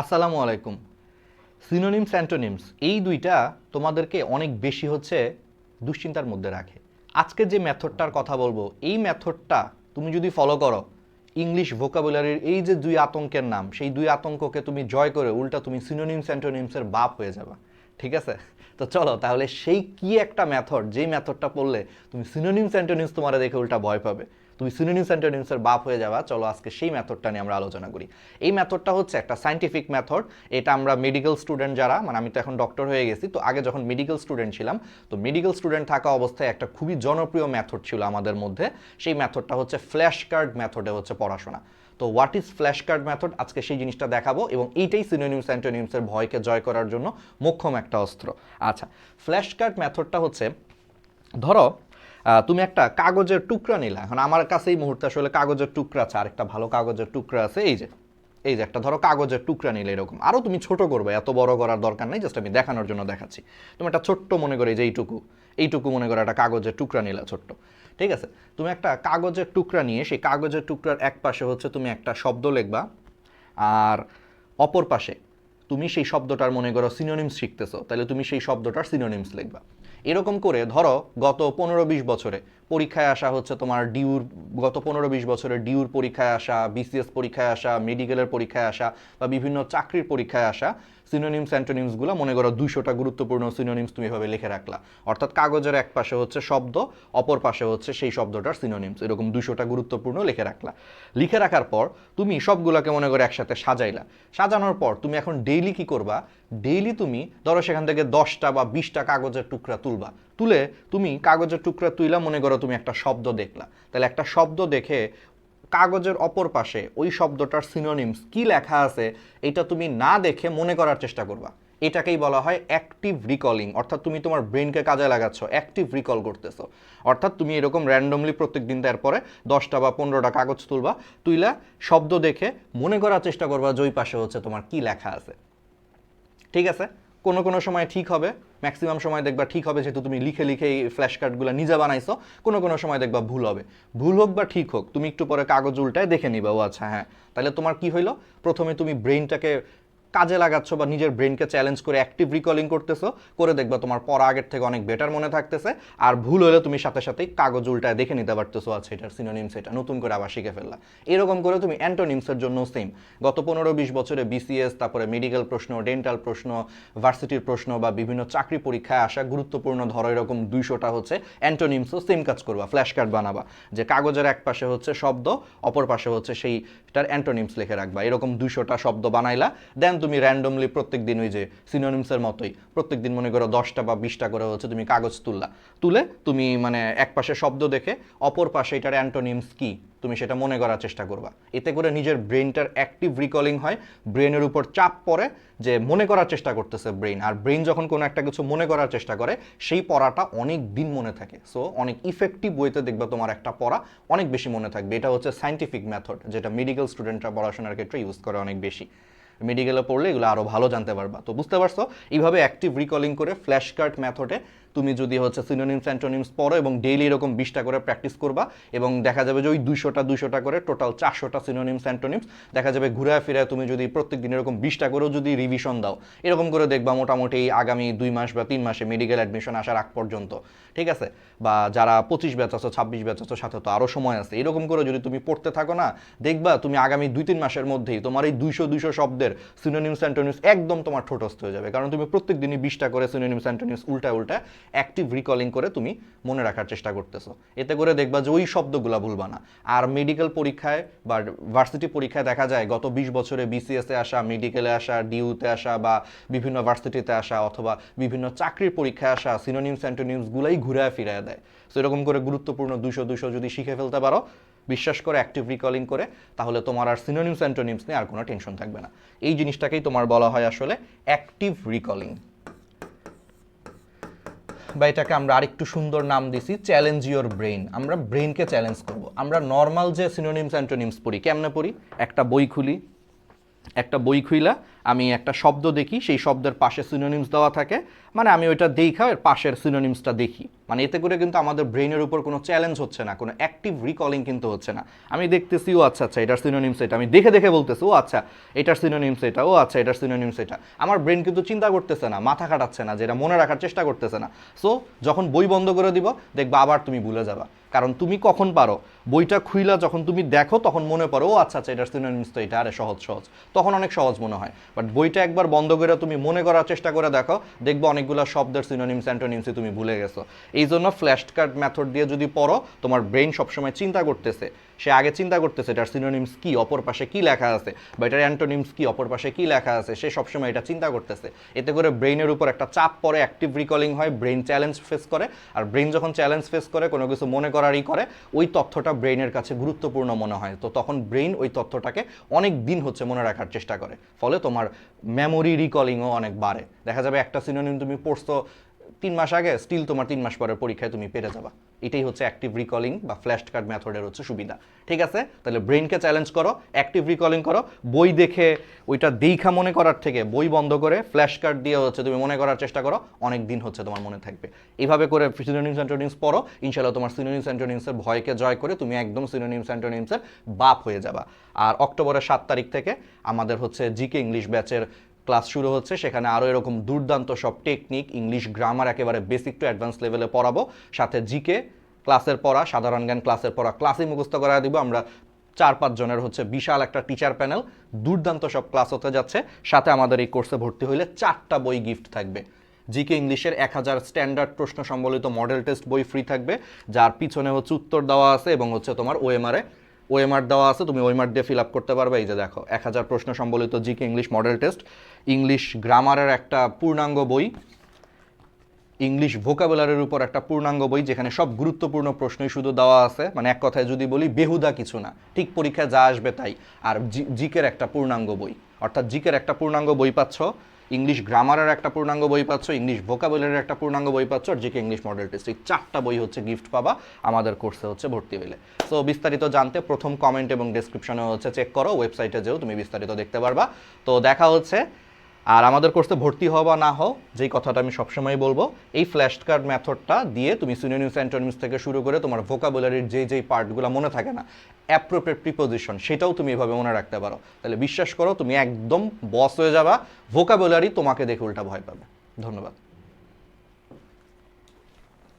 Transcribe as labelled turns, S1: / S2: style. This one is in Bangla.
S1: আসসালামু আলাইকুম। সিনোনিমস অ্যান্টোনিমস এই দুইটা তোমাদেরকে অনেক বেশি হচ্ছে দুশ্চিন্তার মধ্যে রাখে। আজকে যে মেথডটার কথা বলব, এই মেথডটা তুমি যদি ফলো করো ইংলিশ ভোকাবুলারির এই যে দুই আতঙ্কের নাম, সেই দুই আতঙ্ককে তুমি জয় করে উল্টা তুমি সিনোনিমস অ্যান্টোনিমসের বাপ হয়ে যাবা। ঠিক আছে? তো চলো, তাহলে সেই কি একটা মেথড যেই মেথডটা পড়লে তুমি সিনোনিমস অ্যান্টোনিমস তোমার দেখে উল্টা ভয় পাবে। তুমি সিনোনিমস অ্যান্টোনিমসের বাপ হয়ে যাওয়া চলো আজকে সেই মেথডটা নিয়ে আমরা আলোচনা করি। এই মেথডটা হচ্ছে একটা সাইন্টিফিক মেথড এটা আমরা মেডিকেল স্টুডেন্ট যারা মানে আমি তো এখন ডক্টর হয়ে গেছি, তো আগে যখন মেডিকেল স্টুডেন্ট ছিলাম, তো মেডিকেল স্টুডেন্ট থাকা অবস্থায় একটা খুবই জনপ্রিয় মেথড ছিল আমাদের মধ্যে। সেই মেথডটা হচ্ছে ফ্ল্যাশ কার্ড মেথডে হচ্ছে পড়াশোনা। তো what is flash card method আজকে সেই জিনিসটা দেখাবো এবং এইটাই সিনোনিমস অ্যান্টোনিমসের ভয়কে জয় করার জন্য মোক্ষম একটা অস্ত্র। আচ্ছা ফ্ল্যাশ কার্ড মেথডটা হচ্ছে, ধরো তুমি একটা কাগজের টুকরা নিলা। এখন আমার কাছে এই মুহূর্তে আসলে কাগজের টুকরা আছে আর একটা ভালো কাগজের টুকরা আছে। এই যে এই যে একটা, ধরো কাগজের টুকরা নিলে এরকম। আরও তুমি ছোট করবে, এত বড় করার দরকার নেই জাস্ট আমি দেখানোর জন্য দেখাচ্ছি। তুমি একটা ছোট্ট মনে করে যে এইটুকু এইটুকু মনে করে একটা কাগজের টুকরা নিলা ছোট্ট। ঠিক আছে? তুমি একটা কাগজের টুকরা নিয়ে, সেই কাগজের টুকরার এক পাশে হচ্ছে তুমি একটা শব্দ লিখবা, আর অপর পাশে তুমি সেই শব্দটার মনে করো সিনোনিমস শিখতেছো, তাহলে তুমি সেই শব্দটার সিনোনিমস লিখবা। এরকম করে ধরো গত পনেরো বিশ বছরে। পরীক্ষায় আসা হচ্ছে তোমার ডিউর, গত পনেরো বিশ বছরে ডিউর পরীক্ষায় আসা, বিসিএস পরীক্ষায় আসা, মেডিকেলের পরীক্ষায় আসা বা বিভিন্ন চাকরির পরীক্ষায় আসা সিনোনিমস অ্যান্টোনিমসগুলো মনে করো দুশোটা গুরুত্বপূর্ণ সিনোনিমস তুমি এভাবে লিখে রাখলা। অর্থাৎ কাগজের এক পাশে হচ্ছে শব্দ, অপর পাশে হচ্ছে সেই শব্দটার সিনোনিমস এরকম দুশোটা গুরুত্বপূর্ণ লিখে রাখলা। লিখে রাখার পর তুমি সবগুলোকে মনে করো একসাথে সাজাইলা। সাজানোর পর তুমি এখন ডেইলি কি করবা? ডেইলি তুমি ধরো সেখান থেকে দশটা বা বিশটা কাগজের টুকরা তুলবা। তুলে তুমি কাগজের টুকরা তুইলা, মনে করো তুমি একটা শব্দ দেখলা। তাহলে একটা শব্দ দেখে কাগজের অপর পাশে ওই শব্দটার সিনোনিমস কি লেখা আছে, এটা তুমি না দেখে মনে করার চেষ্টা করবা। এটাকেই বলা হয় অ্যাক্টিভ রিকলিং অর্থাৎ তুমি তোমার ব্রেনকে কাজে লাগাচ্ছ অ্যাক্টিভ রিকল করতেছো। অর্থাৎ তুমি এরকম র্যান্ডমলি প্রত্যেক দিন তারপরে দশটা বা পনেরোটা কাগজ তুলবা, তুইলা শব্দ দেখে মনে করার চেষ্টা করবা যে ওই পাশে হচ্ছে তোমার কি লেখা আছে। ঠিক আছে? কোনো কোনো সময় ঠিক হবে ম্যাক্সিমাম সময় দেখবা ঠিক হবে, যেহেতু তুমি লিখে লিখে এই ফ্ল্যাশ কার্ডগুলো নিজে বানাইছো, কোনো কোনো সময় দেখবা ভুল হবে। ভুল হোক বা ঠিক হোক, তুমি একটু পরে কাগজ উল্টায় দেখে নিবা, ও আচ্ছা হ্যাঁ। তাহলে তোমার কি হইল? প্রথমে তুমি ব্রেনটাকে কাজে লাগাচ্ছ বা নিজের ব্রেনকে চ্যালেঞ্জ করে অ্যাক্টিভ রিকলিং করতেছো, করে দেখবা তোমার পড়া আগের থেকে অনেক বেটার মনে থাকতেছে। আর ভুল হলে তুমি সাথে সাথেই কাগজ উল্টায় দেখে নিতে পারতেছো আচ্ছা এটার সিনোনিমস এটা নতুন করে আবার শিখে ফেললা। এরকম করে তুমি অ্যান্টোনিমসের জন্য সেম গত পনেরো বিশ বছরে বিসিএস তারপরে মেডিকেল প্রশ্ন ডেন্টাল প্রশ্ন ভার্সিটির প্রশ্ন বা বিভিন্ন চাকরি পরীক্ষায় আসা গুরুত্বপূর্ণ ধরো এরকম দুইশোটা হচ্ছে অ্যান্টোনিমসও সেম কাজ করবা ফ্ল্যাশ কার্ড বানাবা। যে কাগজের এক পাশে হচ্ছে শব্দ, অপর পাশে হচ্ছে সেইটার অ্যান্টোনিমস লিখে রাখবা। এরকম দুইশোটা শব্দ বানাইলা দেন তুমি র্যান্ডমলি প্রত্যেক দিন ওই যে সিনোনিমসের মতোই, প্রত্যেক দিন মনে করো দশটা বা বিশটা করে হচ্ছে তুমি কাগজ তুললা। তুলে তুমি মানে এক পাশে শব্দ দেখে অপর পাশে এটার অ্যান্টোনিমস কি, তুমি সেটা মনে করার চেষ্টা করবা। এতে করে নিজের ব্রেনটার অ্যাক্টিভ রিকলিং হয় ব্রেনের উপর চাপ পড়ে যে মনে করার চেষ্টা করতেছে ব্রেন আর ব্রেন যখন কোনো একটা কিছু মনে করার চেষ্টা করে, সেই পড়াটা অনেক দিন মনে থাকে। সো অনেক ইফেক্টিভ ওয়েতে দেখবে তোমার একটা পড়া অনেক বেশি মনে থাকবে। এটা হচ্ছে সাইন্টিফিক মেথড যেটা মেডিকেল স্টুডেন্টরা পড়াশোনার ক্ষেত্রে ইউজ করে অনেক বেশি। মেডিকেলে পড়লে এগুলো আরও ভালো জানতে পারবা। তো বুঝতে পারছ? এইভাবে অ্যাক্টিভ রিকলিং করে ফ্ল্যাশ কার্ড মেথডে তুমি যদি হচ্ছে সিনোনিমস অ্যান্টোনিমস পড়ো এবং ডেইলি এরকম বিশটা করে প্র্যাকটিস করবা এবং দেখা যাবে যে ওই দুইশোটা দুইশোটা করে টোটাল চারশোটা সিনোনিমস অ্যান্টোনিমস দেখা যাবে ঘুরে ফিরে তুমি যদি প্রত্যেক দিন এরকম বিশটা করেও যদি রিভিশন দাও, এরকম করে দেখবা মোটামুটি আগামী দুই মাস বা তিন মাসে মেডিকেল অ্যাডমিশন আসার আগ পর্যন্ত, ঠিক আছে? বা যারা পঁচিশ ব্যাচ আছো, ছাব্বিশ ব্যাচ আছো, সাথে তো আরও সময় আছে, এরকম করে যদি তুমি পড়তে থাকো না, দেখবা তুমি আগামী দুই, তিন মাসের মধ্যেই তোমার এই দুইশো দুইশো শব্দের সিনোনিমস অ্যান্টোনিমস একদম তোমার ঠোঁটস্থ হয়ে যাবে, কারণ তুমি প্রত্যেক দিনই বিশটা করে সিনোনিমস অ্যান্টোনিমস উল্টা উল্টা অ্যাক্টিভ রিকলিং করে তুমি মনে রাখার চেষ্টা করতেছো। এতে করে দেখবা যে ওই শব্দগুলা ভুলবা না। আর মেডিকেল পরীক্ষায় বা ভার্সিটি পরীক্ষায় দেখা যায়, গত বিশ বছরে বিসিএসে আসা মেডিকেলে আসা ডিউতে আসা বা বিভিন্ন ভার্সিটিতে আসা অথবা বিভিন্ন চাকরির পরীক্ষায় আসা সিনোনিমস অ্যান্টোনিমসগুলাই ঘুরায় ফিরায় দেয়। সো এরকম করে গুরুত্বপূর্ণ দুশো দুশো যদি শিখে ফেলতে পারো, বিশ্বাস করে অ্যাক্টিভ রিকলিং করে, তাহলে তোমার আর সিনোনিমস অ্যান্টোনিমস নিয়ে আর কোনো টেনশন থাকবে না। এই জিনিসটাকেই তোমার বলা হয় আসলে অ্যাক্টিভ রিকলিং বা এটাকে আমরা আরেকটু সুন্দর নাম দিছি চ্যালেঞ্জ ইউর ব্রেন আমরা ব্রেইনকে চ্যালেঞ্জ করব। আমরা নর্মাল যে সিনোনিমস অ্যান্টোনিমস পড়ি, কেমনে পড়ি? একটা বই খুলি, একটা বই খুইলা আমি একটা শব্দ দেখি, সেই শব্দের পাশে সিনোনিমস দেওয়া থাকে। মানে আমি ওইটা দেখা এর পাশের সিনোনিমসটা দেখি। মানে এতে করে কিন্তু আমাদের ব্রেনের উপর কোনো চ্যালেঞ্জ হচ্ছে না, কোনো অ্যাক্টিভ রিকলিং কিন্তু হচ্ছে না। আমি দেখতেছি, ও আচ্ছা আচ্ছা এটার সিনোনিমস এটা। আমি দেখে দেখে বলতেছি, ও আচ্ছা এটার সিনোনিমস এটা, ও আচ্ছা এটার সিনোনিমস এটা। আমার ব্রেন কিন্তু চিন্তা করতেছে না, মাথা খাটাচ্ছে না যেটা মনে রাখার চেষ্টা করতেছে না। সো যখন বই বন্ধ করে দিব, দেখবা আবার তুমি ভুলে যাবা। কারণ তুমি কখন পারো? বইটা খুইলা যখন তুমি দেখো, তখন মনে পড়ো, ও আচ্ছা আচ্ছা এটা সিনোনিমস তো এটা, আরে সহজ সহজ। তখন অনেক সহজ মনে হয়। বাট বইটা একবার বন্ধ করে তুমি মনে করার চেষ্টা করে দেখো, দেখব অনেকগুলো শব্দের সিনোনিমস অ্যান্টোনিমসই তুমি ভুলে গেছো। এই জন্য ফ্ল্যাশ কার্ড মেথড দিয়ে যদি পড়ো, তোমার ব্রেন সবসময় চিন্তা করতেছে। সে আগে চিন্তা করতেছে এটার সিনোনিমস কি, অপর পাশে কি লেখা আছে, বা এটার অ্যান্টোনিমস কি, অপর পাশে কি লেখা আছে, সে সবসময় এটা চিন্তা করতেছে। এতে করে ব্রেইনের উপর একটা চাপ পড়ে অ্যাক্টিভ রিকলিং হয় ব্রেন চ্যালেঞ্জ ফেস করে, আর ব্রেন যখন চ্যালেঞ্জ ফেস করে, কোনো কিছু মনে করারই করে, ওই তথ্যটা ব্রেইনের কাছে গুরুত্বপূর্ণ মনে হয়। তো তখন ব্রেইন ওই তথ্যটাকে অনেক দিন হচ্ছে মনে রাখার চেষ্টা করে। ফলে তোমার মেমোরি রিকলিংও অনেক বাড়ে। দেখা যাবে একটা সিনোনিম তুমি পড়ছো তিন মাস আগে স্টিল তোমার তিন মাস পরের পরীক্ষায় তুমি পেরে যাবা। এটাই হচ্ছে অ্যাক্টিভ রিকলিং বা ফ্ল্যাশ কার্ড মেথডের হচ্ছে সুবিধা। ঠিক আছে? তাহলে ব্রেনকে চ্যালেঞ্জ করো অ্যাক্টিভ রিকলিং করো। বই দেখে ওইটা দেখা মনে করার থেকে, বই বন্ধ করে ফ্ল্যাশ কার্ড দিয়ে হচ্ছে তুমি মনে করার চেষ্টা করো, অনেক দিন হচ্ছে তোমার মনে থাকবে। এইভাবে করে সিনোনিমস অ্যান্টোনিমস পড়ো ইনশাল্লাহ তোমার সিনোনিমস অ্যান্টোনিমসের ভয়কে জয় করে তুমি একদম সিনোনিমস অ্যান্টোনিমসের বাপ হয়ে যাবা। আর অক্টোবরের সাত তারিখ থেকে আমাদের হচ্ছে জিকে ইংলিশ ব্যাচের ক্লাস শুরু হচ্ছে, সেখানে আরও এরকম দুর্দান্ত সব টেকনিক ইংলিশ গ্রামার একেবারে বেসিক টু অ্যাডভান্স লেভেলে পড়াবো। সাথে জিকে ক্লাসের পড়া, সাধারণ জ্ঞান ক্লাসের পড়া ক্লাসই মুখস্থ করা দিব। আমরা চার পাঁচ জনের হচ্ছে বিশাল একটা টিচার প্যানেল দুর্দান্ত সব ক্লাস হতে যাচ্ছে। সাথে আমাদের এই কোর্সে ভর্তি হইলে চারটা বই গিফট থাকবে। জিকে ইংলিশের এক হাজার স্ট্যান্ডার্ড প্রশ্ন সম্বলিত মডেল টেস্ট বই ফ্রি থাকবে, যার পিছনে হচ্ছে উত্তর দেওয়া আছে এবং হচ্ছে তোমার ওএমআরে ওএমআর দেওয়া আছে, তুমি ওএমআর দিয়ে ফিল আপ করতে পারবে। এই যে দেখো, এক হাজার প্রশ্ন সম্বলিত GK English model test English গ্রামারের একটা পূর্ণাঙ্গ বই। ইংলিশ ভোকাবুলারির উপর একটা পূর্ণাঙ্গ বই, যেখানে সব গুরুত্বপূর্ণ প্রশ্নই শুধু দেওয়া আছে। মানে এক কথায় যদি বলি, বেহুদা কিছু না। ঠিক পরীক্ষায় যা আসবে তাই। আর জিকের একটা পূর্ণাঙ্গ বই। অর্থাৎ জিকের একটা পূর্ণাঙ্গ বই পাচ্ছ। ইংলিশ গ্রামারের একটা পূর্ণাঙ্গ বই পাচ্ছ, ইংলিশ ভোকাবুলারির একটা পূর্ণাঙ্গ বই পাচ্ছ, আর জিকে ইংলিশ মডেল টেস্ট এই চারটা বই হচ্ছে গিফট পাবা, আমাদের কোর্সে হচ্ছে ভর্তি হলে সো বিস্তারিত জানতে প্রথম কমেন্ট এবং ডেসক্রিপশনে হচ্ছে চেক করো ওয়েবসাইটে যেও তুমি বিস্তারিত দেখতে পারবা। তো দেখা হচ্ছে আর আমাদের কোর্সে ভর্তি হও বা না হও যেই কথাটা আমি সবসময় বলব, এই ফ্ল্যাশ কার্ড মেথডটা দিয়ে তুমি সিনোনিমস অ্যান্টোনিমস থেকে শুরু করে তোমার ভোকাবুলারির যেই যেই পার্টগুলো মনে থাকে না অ্যাপ্রোপ্রিয়েট প্রিপোজিশন সেটাও তুমি এভাবে মনে রাখতে পারো। তাহলে বিশ্বাস করো, তুমি একদম বস হয়ে যাবা ভোকাবুলারি তোমাকে দেখে উল্টা ভয় পাবে। ধন্যবাদ।